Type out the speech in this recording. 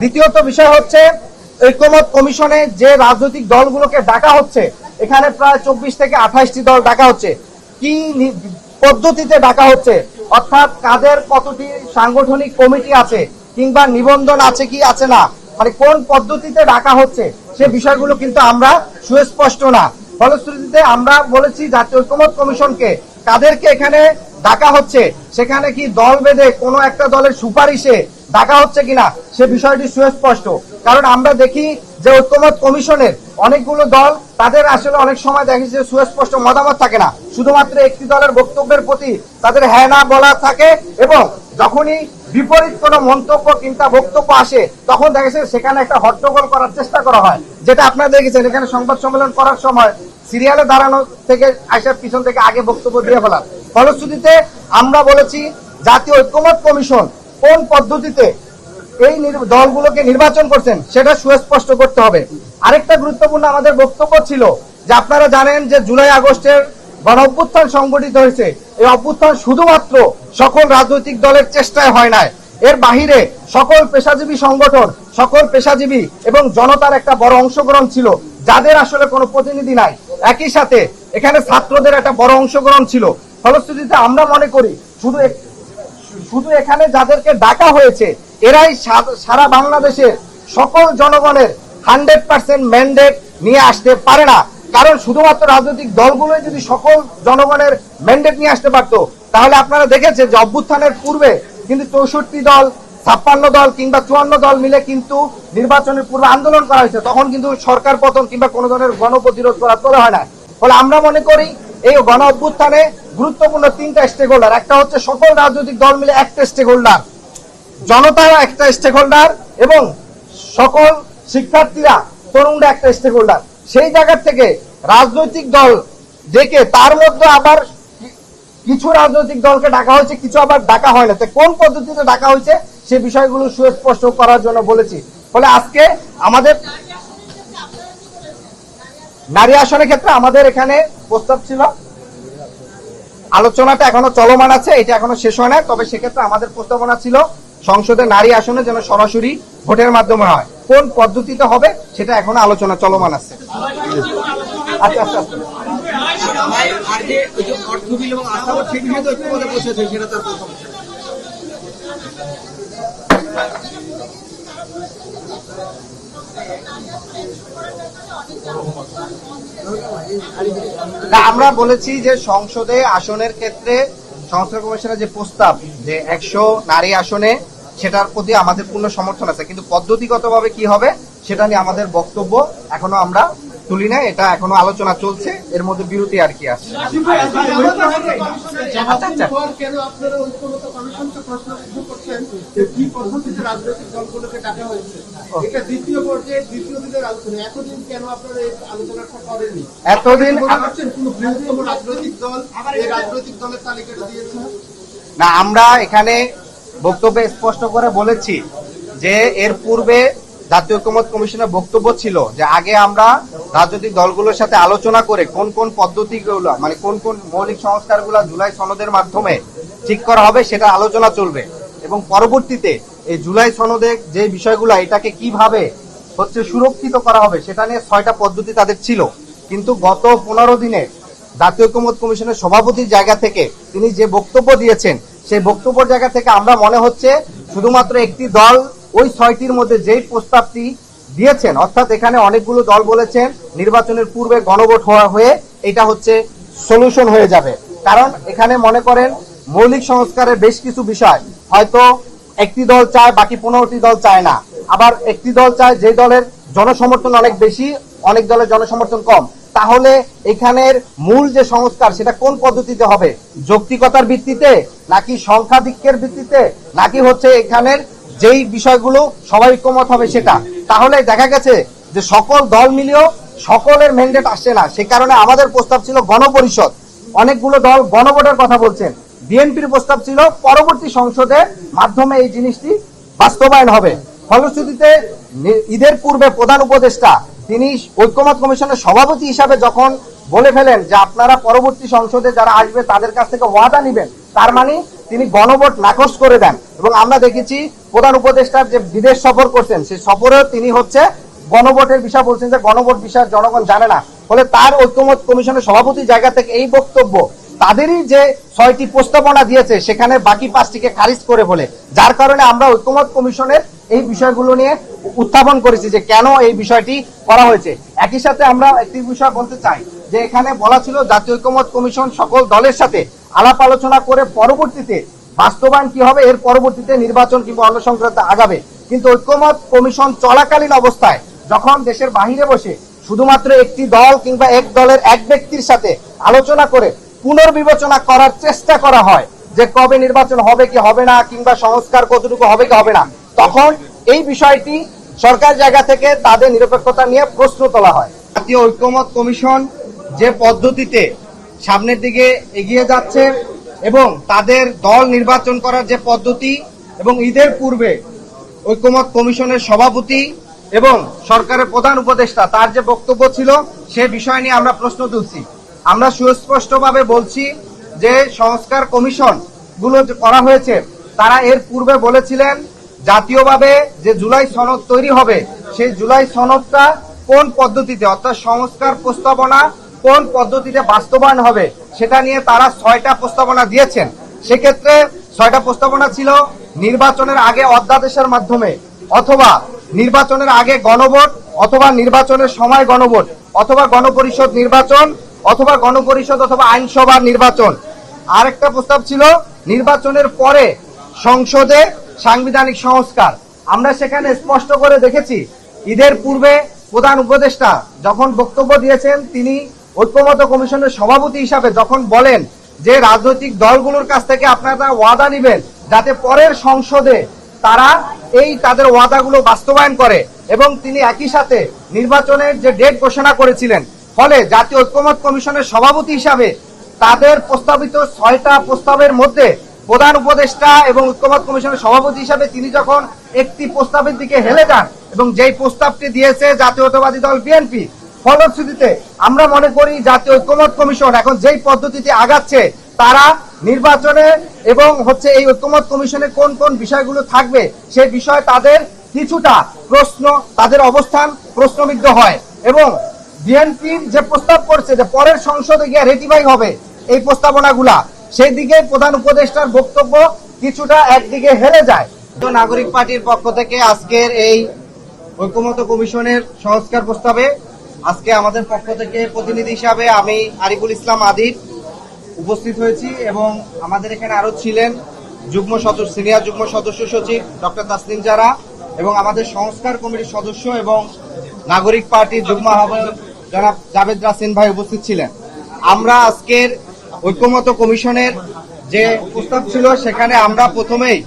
দ্বিতীয়ত বিষয় হচ্ছে, ঐক্যমত কমিশনে যে রাজনৈতিক দলগুলোকে ডাকা হচ্ছে, এখানে প্রায় চব্বিশ থেকে আঠাশটি দল ডাকা হচ্ছে। কি পদ্ধতিতে ডাকা হচ্ছে? অর্থাৎ কাদের কতটি সাংগঠনিক কমিটি আছে, কিংবা নিবন্ধন আছে কি আছে না মানে কোন পদ্ধতিতে ডাকা হচ্ছে, সে বিষয়গুলো কিন্তু আমরা সুস্পষ্ট না। ফলশ্রুতিতে আমরা বলেছি, জাতীয় ঐক্যমত কমিশনকে কাদেরকে এখানে ডাকা হচ্ছে? সেখানে কি দল বেঁধে কোনো একটা দলের সুপারিশে ডাকা হচ্ছে কিনা সে বিষয়টি সুস্পষ্ট। কারণ আমরা দেখি যে ঐক্যমত কমিশনের অনেকগুলো দল, তাদের আসলে অনেক সময় দেখি যে সুস্পষ্ট মতামত থাকে না। শুধুমাত্র একটি দলের বক্তব্যের প্রতি তাদের হ্যাঁ না বলা থাকে এবং যখনই বিপরীত কোনো মন্তব্য কিংবা বক্তব্য আসে, তখন দেখা যাচ্ছে সেখানে একটা হট্টগোল করার চেষ্টা করা হয়। যেটা আপনারা দেখেছেন, এখানে সংবাদ সম্মেলন করার সময় সিরিয়ালে দাঁড়ানো থেকে আসার পিছন থেকে আগে বক্তব্য দিয়ে ফেলার। ফলশ্রুতিতে আমরা বলেছি, জাতীয় ঐক্যমত কমিশন কোন পদ্ধতিতে এই দলগুলোকে নির্বাচন করছেন, সেটা সুস্পষ্ট করতে হবে। আরেকটা গুরুত্বপূর্ণ আমাদের বক্তব্য ছিল যে আপনারা জানেন যে জুলাই আগস্টের গণ অভ্যুত্থান সংগঠিত হয়েছে। এই অভ্যুত্থান শুধুমাত্র সকল রাজনৈতিক দলের চেষ্টায় হয় নাই। এর বাহিরে সকল পেশাজীবী সংগঠন, সকল পেশাজীবী এবং জনতার একটা বড় অংশগ্রহণ ছিল, যাদের আসলে কোনো প্রতিনিধি নাই। একই সাথে এখানে ছাত্রদের একটা বড় অংশগ্রহণ ছিল। ফলশ্রুতিতে আমরা মনে করি, শুধু শুধু এখানে যাদেরকে ডাকা হয়েছে, এরাই সারা বাংলাদেশের সকল জনগণের হান্ড্রেড পার্সেন্ট ম্যান্ডেট নিয়ে আসতে পারে না। কারণ শুধুমাত্র রাজনৈতিক দলগুলোই যদি সকল জনগণের ম্যান্ডেট নিয়ে আসতে পারতো, তাহলে আপনারা দেখেছেন যে অভ্যুত্থানের পূর্বে কিন্তু চৌষট্টি দল, ছাপ্পান্ন দল কিংবা চুয়ান্ন দল মিলে কিন্তু নির্বাচনের পূর্বে আন্দোলন করা হয়েছে। তখন কিন্তু সরকার পতন কিংবা কোনো ধরনের গণপ্রতিরোধ করা তোলা হয় না। ফলে আমরা মনে করি এই গণ অভ্যুত্থানে গুরুত্বপূর্ণ তিনটা স্টেক হোল্ডার একটা হচ্ছে সকল রাজনৈতিক দল মিলে একটা স্টেক হোল্ডার জনতা একটা স্টেক হোল্ডার এবং সকল শিক্ষার্থীরা তরুণরা একটা স্টেক হোল্ডার সেই জায়গা থেকে রাজনৈতিক দল ডেকে তার মধ্যে আবার কিছু রাজনৈতিক দলকে ডাকা হয়েছে, কিছু আবার ডাকা হয় না। তো কোন পদ্ধতিতে ডাকা হয়েছে সে বিষয়গুলো সুস্পষ্ট করার জন্য বলেছি। ফলে আজকে আমাদের নারী আসনের ক্ষেত্রে আমাদের এখানে প্রস্তাব ছিল আলোচনাটা এখনও চলমান আছে, এটা এখনও শেষ হয় না, তবে সেক্ষেত্রে আমাদের প্রস্তাবনা ছিল সংসদে নারী আসনে যেন সরাসরি ভোটের মাধ্যমে হয় কোন পদ্ধতিতে হবে সেটা এখনও আলোচনা চলমান আছে আচ্ছা আচ্ছা আচ্ছা। না, আমরা বলেছি যে সংসদে আসনের ক্ষেত্রে সংস্কার কমিশনের যে প্রস্তাব, যে একশো নারী আসনে, সেটার প্রতি আমাদের পূর্ণ সমর্থন আছে। কিন্তু পদ্ধতিগতভাবে কি হবে, সেটা নিয়ে আমাদের বক্তব্য এখনও আমরা তুলি না এটা এখনও আলোচনা চলছে, এর মধ্যে বিরতি আর কি আছে। এতদিন না, আমরা এখানে বক্তব্যে স্পষ্ট করে বলেছি যে এর পূর্বে জাতীয় ঐক্যমত কমিশনের বক্তব্য ছিল যে আগে আমরা রাজনৈতিক দলগুলোর সাথে আলোচনা করে কোন কোন পদ্ধতিগুলো মানে কোন কোন মৌলিক সংস্কারগুলো জুলাই সনদের মাধ্যমে ঠিক করা হবে সেটা আলোচনা চলবে। এবং পরবর্তীতে এই জুলাই সনদে যে বিষয়গুলো এটাকে কীভাবে হচ্ছে সুরক্ষিত করা হবে সেটা নিয়ে ছয়টা পদ্ধতি তাদের ছিল। কিন্তু গত পনেরো দিনে জাতীয় ঐক্যমত কমিশনের সভাপতির জায়গা থেকে তিনি যে বক্তব্য দিয়েছেন, সেই বক্তব্যের জায়গা থেকে আমরা মনে হচ্ছে শুধুমাত্র একটি দল ওই ছয়টির মধ্যে যেই প্রস্তাবটি দিয়েছেন, অর্থাৎ এখানে অনেকগুলো দল বলেছেন নির্বাচনের পূর্বে গণভোট হওয়া হয়ে এটা হচ্ছে সলিউশন হয়ে যাবে। কারণ এখানে মনে করেন মৌলিক সংস্কারের বেশ কিছু বিষয়। হয়তো একটি দল চায়, বাকি পনেরোটি দল চায় না। আবার একটি দল চায় যে দলের জনসমর্থন অনেক বেশি, অনেক দলের জনসমর্থন কম। তাহলে এখানের মূল যে সংস্কার, সেটা কোন পদ্ধতিতে হবে? যৌক্তিকতার ভিত্তিতে? নাকি সংখ্যাধিক্যের ভিত্তিতে? নাকি হচ্ছে এখানের যেই বিষয়গুলো সবাই ঐক্যমত হবে সেটা। তাহলে দেখা গেছে যে সকল দল মিলিয়েও সকলের ম্যান্ডেট আসছে না। সে কারণে আমাদের প্রস্তাব ছিল গণপরিষদ। অনেকগুলো দল গণভোটের কথা বলছেন। বিএনপির প্রস্তাব ছিল পরবর্তী সংসদের মাধ্যমে এই জিনিসটি বাস্তবায়ন হবে। ফলশ্রুতিতে ঈদের পূর্বে প্রধান উপদেষ্টা তিনি ঐক্যমত কমিশনের সভাপতি হিসাবে যখন বলে ফেলেন যে আপনারা পরবর্তী সংসদে যারা আসবে তাদের কাছ থেকে ওয়াদা নিবেন, তার মানে তিনি গণভোট নাকচ করে দেন। এবং আমরা দেখেছি প্রধান উপদেষ্টার যে বিদেশ সফর করছেন, সেই সফরেও তিনি হচ্ছে গণভোটের বিষয় বলছেন যে গণভোট বিষয় জনগণ জানে না। ফলে তার ঐক্যমত কমিশনের সভাপতি জায়গা থেকে এই বক্তব্য, তাদেরই যে ছয়টি প্রস্তাবনা দিয়েছে, সেখানে বাকি পাঁচটিকে খারিজ করে বলে যার কারণে আমরা ঐক্যমত কমিশনের এই বিষয়গুলো নিয়ে উত্থাপন করেছি যে কেন এই বিষয়টি করা হয়েছে। একই সাথে আমরা একটি বিষয় বলতে চাই যে এখানে বলা ছিল জাতীয় ঐক্যমত কমিশন সকল দলের সাথে আলাপ আলোচনা করে পরবর্তীতে বাস্তবায়ন কি হবে? এর পরবর্তীতে নির্বাচন কিংবা অন্য সংক্রান্ত আগাবে। কিন্তু ঐক্যমত কমিশন চলাকালীন অবস্থায় যখন দেশের বাহিরে বসে শুধুমাত্র একটি দল কিংবা এক দলের এক ব্যক্তির সাথে আলোচনা করে পুনর্বিবেচনা করার চেষ্টা করা হয় যে কবে নির্বাচন হবে কি হবে না কিংবা সংস্কার কতটুকু হবে কি হবে না, তখন এই বিষয়টি সরকার জায়গা থেকে তাদের নিরপেক্ষতা নিয়ে প্রশ্ন তোলা হয়। জাতীয় ঐক্যমত কমিশন যে পদ্ধতিতে সামনের দিকে এগিয়ে যাচ্ছে এবং তাদের দল নির্বাচন করার যে পদ্ধতি এবং ঈদের পূর্বে ঐক্যমত কমিশনের সভাপতি এবং সরকারের প্রধান উপদেষ্টা, তার যে বক্তব্য ছিল সে বিষয় নিয়ে আমরা প্রশ্ন তুলছি। আমরা সুস্পষ্টভাবে বলছি যে সংস্কার কমিশনগুলো করা হয়েছে, তারা এর পূর্বে বলেছিলেন জাতীয়ভাবে যে জুলাই সনদ তৈরি হবে, সেই জুলাই সনদটা কোন পদ্ধতিতে, অর্থাৎ সংস্কার প্রস্তাবনা কোন পদ্ধতিতে বাস্তবায়ন হবে সেটা নিয়ে তারা ছয়টা প্রস্তাবনা দিয়েছেন। সেক্ষেত্রে ছয়টা প্রস্তাবনা ছিল নির্বাচনের আগে অধ্যাদেশের মাধ্যমে অথবা নির্বাচনের আগে গণভোট অথবা নির্বাচনের সময় গণভোট অথবা গণপরিষদ নির্বাচন অথবা গণপরিষদ অথবা আইনসভার নির্বাচন। আরেকটা প্রস্তাব ছিল নির্বাচনের পরে সংসদে সাংবিধানিক সংস্কার। আমরা সেখানে স্পষ্ট করে দেখেছি ঈদের পূর্বে প্রধান উপদেষ্টা যখন বক্তব্য দিয়েছেন তিনি ঐক্যমত কমিশনের সভাপতি হিসাবে যখন বলেন যে রাজনৈতিক দলগুলোর কাছ থেকে আপনারা ওয়াদা নেবেন যাতে পরের সংসদে তারা এই তাদের ওয়াদাগুলো বাস্তবায়ন করে এবং তিনি একই সাথে নির্বাচনের যে ডেট ঘোষণা করেছিলেন, ফলে জাতীয় ঐক্যমত কমিশনের সভাপতি হিসাবে তাদের প্রস্তাবিত ছয়টা প্রস্তাবের মধ্যে প্রধান উপদেষ্টা এবং ঐক্যমত কমিশনের সভাপতি হিসাবে তিনি যখন একটি প্রস্তাবের দিকে হেলে যান এবং যেই প্রস্তাবটি দিয়েছে জাতীয়তাবাদী দল বিএনপি ফলশ্রুতিতে আমরা মনে করি জাতীয় ঐক্যমত কমিশন এখন যেই পদ্ধতিতে আগাচ্ছে, তারা নির্বাচনে এবং হচ্ছে এই ঐক্যমত কমিশনে কোন কোন বিষয়গুলো থাকবে সেই বিষয়ে তাদের কিছুটা প্রশ্ন, তাদের অবস্থান প্রশ্নবিদ্ধ হয়। এবং বিএনপির যে প্রস্তাব করছে যে পরের সংসদে গিয়ে রেটিফাই হবে এই প্রস্তাবনাগুলা, সেই দিকে প্রধান উপদেষ্টার বক্তব্য কিছুটা একদিকে হেরে যায়। নাগরিক পার্টির পক্ষ থেকে আজকের এই ঐক্যমত কমিশনের সংস্কার প্রস্তাবে আজকে আমাদের পক্ষ থেকে প্রতিনিধি হিসাবে আমি আরিফুল ইসলাম আদিব উপস্থিত হয়েছি এবং আমাদের এখানে আরও ছিলেন যুগ্ম সদস্য, সিনিয়র যুগ্ম সদস্য সচিব ডক্টর তাসলিম জারা এবং আমাদের সংস্কার কমিটির সদস্য এবং নাগরিক পার্টির যুগ্ম আহ্বায়ক জনাব জাভেদ রাসিন ভাই উপস্থিত ছিলেন। আমরা আজকের ঐক্যমত কমিশনের যে প্রস্তাব ছিল, সেখানে আমরা প্রথমেই